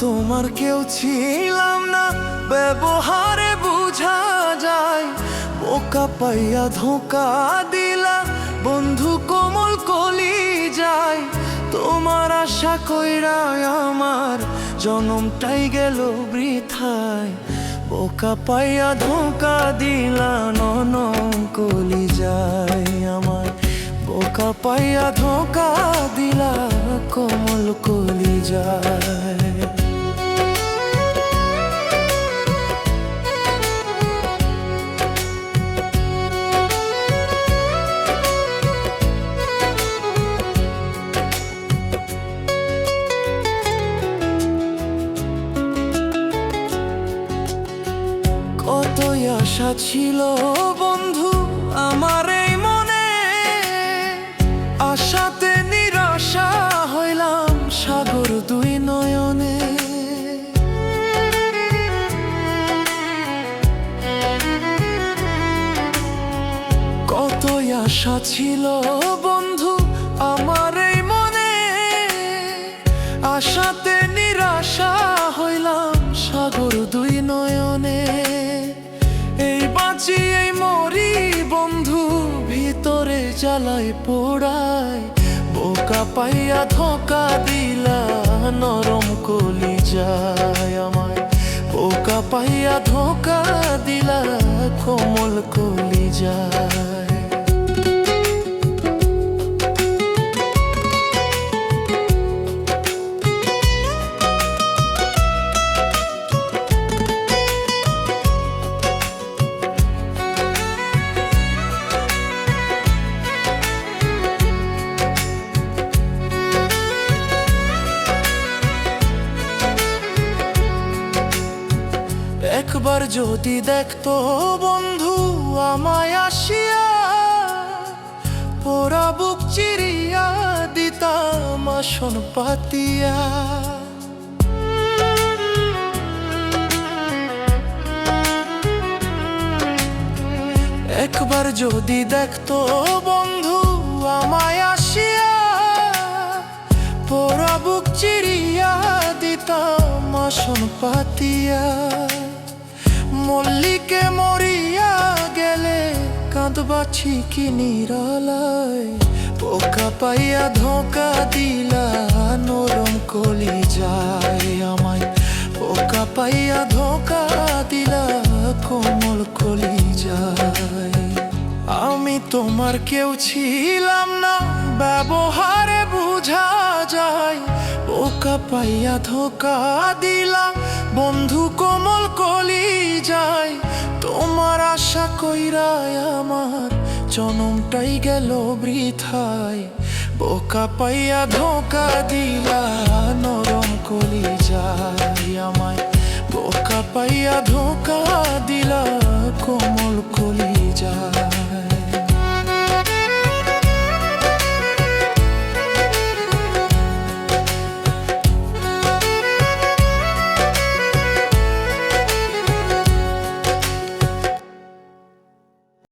তোমার কেউ ছিলাম না, ব্যবহারে বুঝা যায়। বোকা পাইয়া ধোকা দিলা, বন্ধু কোমল কলি যায় তোমার আশা কইরা আমার জনমটাই গেল বৃথায়। বোকা পাইয়া ধোকা দিলা ননম কলি যায় আমার। বোকা পাইয়া ধোকা দিলা, কোমল কলি যায় আশা ছিল বন্ধু আমার এই মনে। আশাতে নিরাশা হইলাম সাগর দুই নয়নে। কতই আশা ছিল বন্ধু ভিতরে জ্বালাই পোড়ায়, বোকা পাইয়া ধোকা দিলা, নরম কলি যায় আমায়। বোকা পাইয়া ধোকা দিলা, কোমল কলি যায়। একবার যদি দেখতো বন্ধু আমায় আসিয়া, পোড়া বুক চিরিয়া দিতাম আসন পাতিয়া। একবার যদি দেখতো বন্ধু আমায় আসিয়া, পোড়া বুক চিরিয়া দিতাম আসন পাতিয়া। মল্লিকে মরিয়া গেলে কাঁদবাছি কি নিরালায়। পোকা পাইয়া ধোকা দিলা, নরম কলি যায় আমায়। পোকা পাইয়া ধোকা দিলা, কোমল কলি যায়। আমি তোমার কেউ ছিলাম না, ব্যবহারে বুঝা যায়। বোকা পাইয়া ধোকা দিলা বন্ধু কোমল কলি যায় তোমার আশা কইরায় আমার। জনমটাই গেল বৃথায়, বোকা পাইয়া ধোকা দিলা